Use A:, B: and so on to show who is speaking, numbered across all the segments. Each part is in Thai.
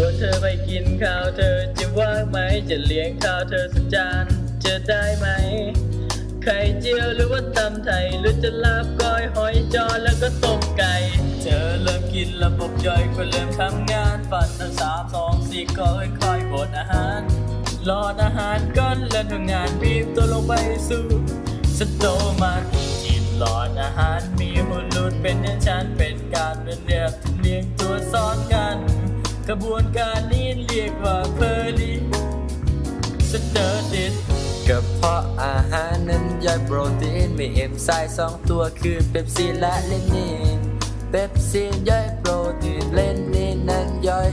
A: วนเธอไปกินข้าวเธอจะว่างไหม จะเลี้ยงข้าวเธอสักจานจะได้ไหม ไข่เจียวหรือว่าตำไทย หรือจะลาบก้อยหอยจอแล้วก็ต้มไก่ เธอเริ่มกินระบบย่อยก็เริ่มทำงานฝันตั้งสามสองสี่ก็ค่อยๆบดอาหารรอดอาหารก้อนแล้วทำงานบีบตัวลงไปสู่สโตมันทีมหลอดอาหารมีหุ่นหลุดเป็นอย่างฉันเป็นการเรียนเรียบเรียงตัวซ้อนกัน กระบวนการนี้เรียกว่าเพอร์ลีสเตอร์ดิด
B: กระเพาะอาหารนั้นย่อยโปรตีนมีเอนไซม์สองตัวคือเปปซีนและเลนินเปปซีนย่อยโปรตีนเลนินนั้นย่อย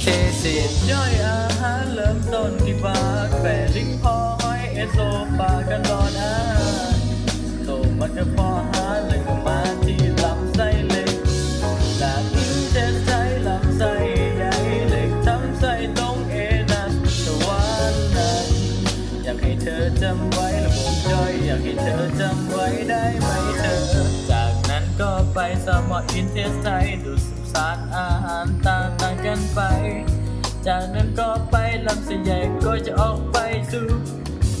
B: เคซีน
A: ย่อยอาหารเริ่มต้นที่ปากแฝลิงพอหอยเอสโซปากันรอนอาหารโตมันก็พออาหาร ให้เธอจำไว้ระบบย่อยอยากให้เธอจำไว้ได้ไหมเธอ จากนั้นก็ไปสมออินเทสไซดูดซึมสารอาหารต่างต่างๆกันไป จากนั้นก็ไปลำไส้ใหญ่ก็จะออกไปสู่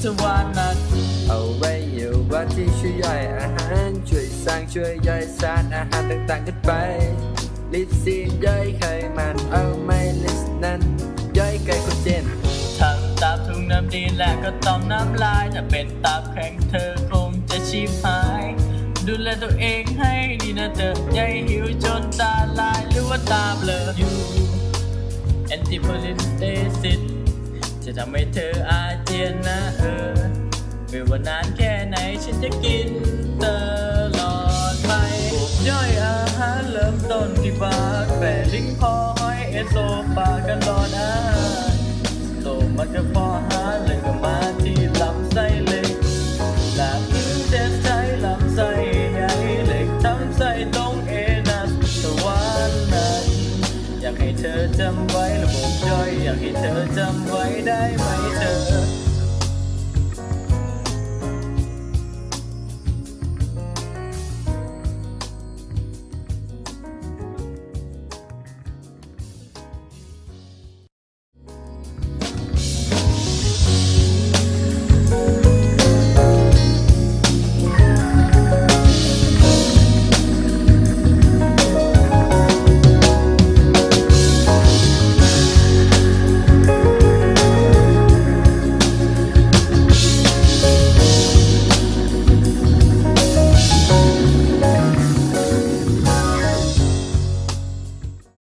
A: ทวารหนัก
B: เอาไว้อยู่ว่าที่ช่วยย่อยอาหารช่วยสร้างช่วยย่อยสารอาหารต่างๆกันไปลิปซีนย่อยไขมันเอา
A: งน้ำดีและก็ต่อมน้ำลายถ้าเป็นตับแข็งเธอคงจะชีพหาย ดูแลตัวเองให้ดีนะเธออย่าให้หิวจนตาลายหรือว่าตาเบลออยู่แอนติโพลินสเตซิสจะทำให้เธออาเจียนนะเออไม่ว่านานแค่ไหนฉันจะกินตลอดไปย่อยอาหารเริ่มต้นที่ปากแฝลิงพอหอยเอสโซปากันรอนอาหารโตมันก็พอ ให้เธอจำไว้ระบบย่อยอยากให้เธอจำไว้ได้ไหมเธอ